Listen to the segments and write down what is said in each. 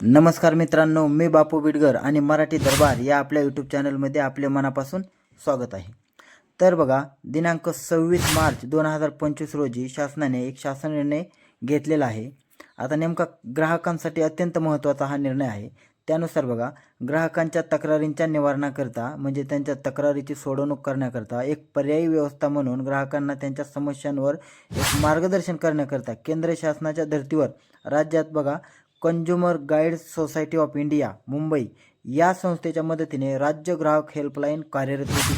नमस्कार मित्रांनो मी बापू बिडगर आणि मराठी दरबार या आपल्या यूट्यूब चॅनलमध्ये आपले मनापासून स्वागत आहे. तर बघा दिनांक सव्वीस मार्च दोन हजार पंचवीस रोजी शासनाने एक शासन निर्णय घेतलेला आहे. आता नेमका ग्राहकांसाठी अत्यंत महत्त्वाचा हा निर्णय आहे. त्यानुसार बघा ग्राहकांच्या तक्रारींच्या निवारणाकरता म्हणजे त्यांच्या तक्रारीची सोडवणूक करण्याकरता एक पर्यायी व्यवस्था म्हणून ग्राहकांना त्यांच्या समस्यांवर एक मार्गदर्शन करण्याकरता केंद्र शासनाच्या धर्तीवर राज्यात बघा consumer guide society of India Mumbai या संस्थेच्या मदतीने राज्य ग्राहक हेल्पलाईन कार्यरत होती.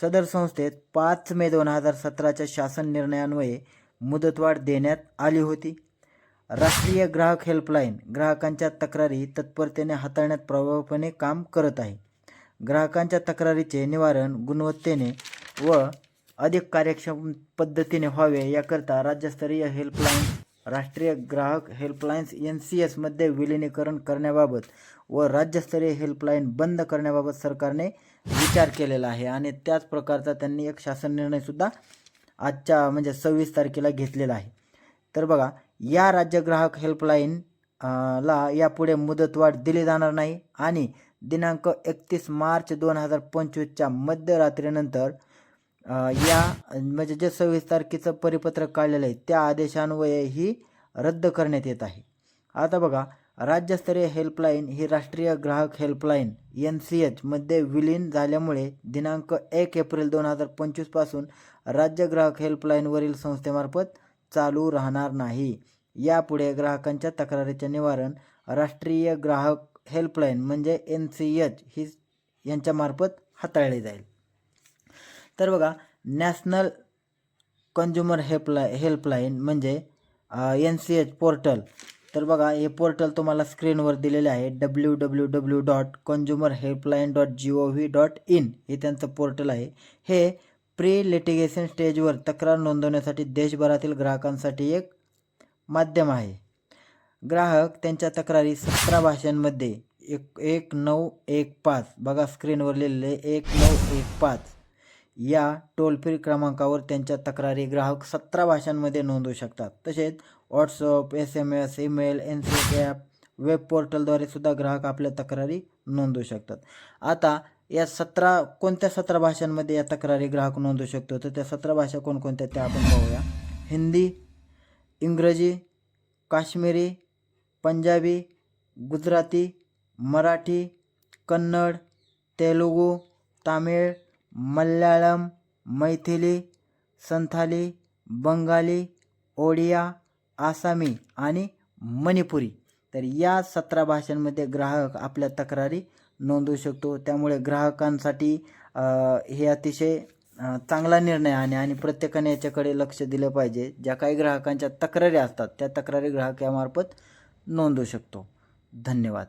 सदर संस्थेत पाच मे दोन हजार सतराच्या शासन निर्णयान्वये मुदतवाढ देण्यात आली होती. राष्ट्रीय ग्राहक हेल्पलाईन ग्राहकांच्या तक्रारी तत्परतेने हाताळण्यात प्रभावीपणे काम करत आहे. ग्राहकांच्या तक्रारीचे निवारण गुणवत्तेने व अधिक कार्यक्षम पद्धतीने व्हावे याकरता राज्यस्तरीय हेल्पलाईन राष्ट्रीय ग्राहक हेल्पलाईन्स एन सी एसमध्ये विलिनीकरण करण्याबाबत व राज्यस्तरीय हेल्पलाईन बंद करण्याबाबत सरकारने विचार केलेला आहे आणि त्याच प्रकारचा त्यांनी एक शासन निर्णयसुद्धा आजच्या म्हणजे सव्वीस तारखेला घेतलेला आहे. तर बघा या राज्य ग्राहक हेल्पलाईन ला यापुढे मुदतवाढ दिली जाणार नाही आणि दिनांक एकतीस मार्च दोन हजार पंचवीसच्या मध्यरात्रीनंतर या म्हणजे जे सव्वीस तारखेचं परिपत्रक काढलेलं आहे त्या आदेशान्वये ही रद्द करण्यात येत आहे. आता बघा राज्यस्तरीय हेल्पलाईन ही राष्ट्रीय ग्राहक हेल्पलाईन एन सी एचमध्ये विलीन झाल्यामुळे दिनांक एक एप्रिल दोन हजार पंचवीसपासून राज्य ग्राहक हेल्पलाईनवरील संस्थेमार्फत चालू राहणार नाही. यापुढे ग्राहकांच्या तक्रारीचे निवारण राष्ट्रीय ग्राहक हेल्पलाईन म्हणजे एन सी एच ही यांच्यामार्फत हाताळले जाईल. तर बघा नॅशनल कंज्युमर हेल्पलाय हेल्पलाईन म्हणजे एन सी एच पोर्टल. तर बघा हे पोर्टल तुम्हाला स्क्रीनवर दिलेले आहे W W W dot consumer helpline dot G O V dot in हे त्यांचं पोर्टल आहे. हे प्री लिटिगेशन स्टेजवर तक्रार नोंदवण्यासाठी देशभरातील ग्राहकांसाठी एक माध्यम आहे. ग्राहक त्यांच्या तक्रारी सतरा भाषांमध्ये एक एक नऊ एक पाच बघा स्क्रीनवर लिहिलेले एक नऊ एक पाच. या टोल फ्री क्रमांकावर त्यांच्या तक्रारी ग्राहक सतरा भाषांमध्ये नोंदवू शकतात. तसेच WhatsApp S M S email N C app web पोर्टलद्वारे सुद्धा ग्राहक आपल्या तक्रारी नोंदवू शकतात. आता या सतरा कोणत्या सतरा भाषांमध्ये या तक्रारी ग्राहक नोंदवू शकतो? तर त्या सतरा भाषा कोणकोणत्या त्या आपण पाहूया. हिंदी इंग्रजी काश्मीरी पंजाबी गुजराती मराठी कन्नड तेलुगू तामिळ मल्याळम मैथिली संथाली बंगाली ओडिया आसामी आणि मणिपुरी. तर या सतरा भाषांमध्ये ग्राहक आपल्या तक्रारी नोंदवू शकतो. त्यामुळे ग्राहकांसाठी हे अतिशय चांगला निर्णय आहे आणि प्रत्येकाने याच्याकडे लक्ष दिलं पाहिजे. ज्या काही ग्राहकांच्या तक्रारी असतात त्या तक्रारी ग्राहक यामार्फत नोंदवू शकतो. धन्यवाद.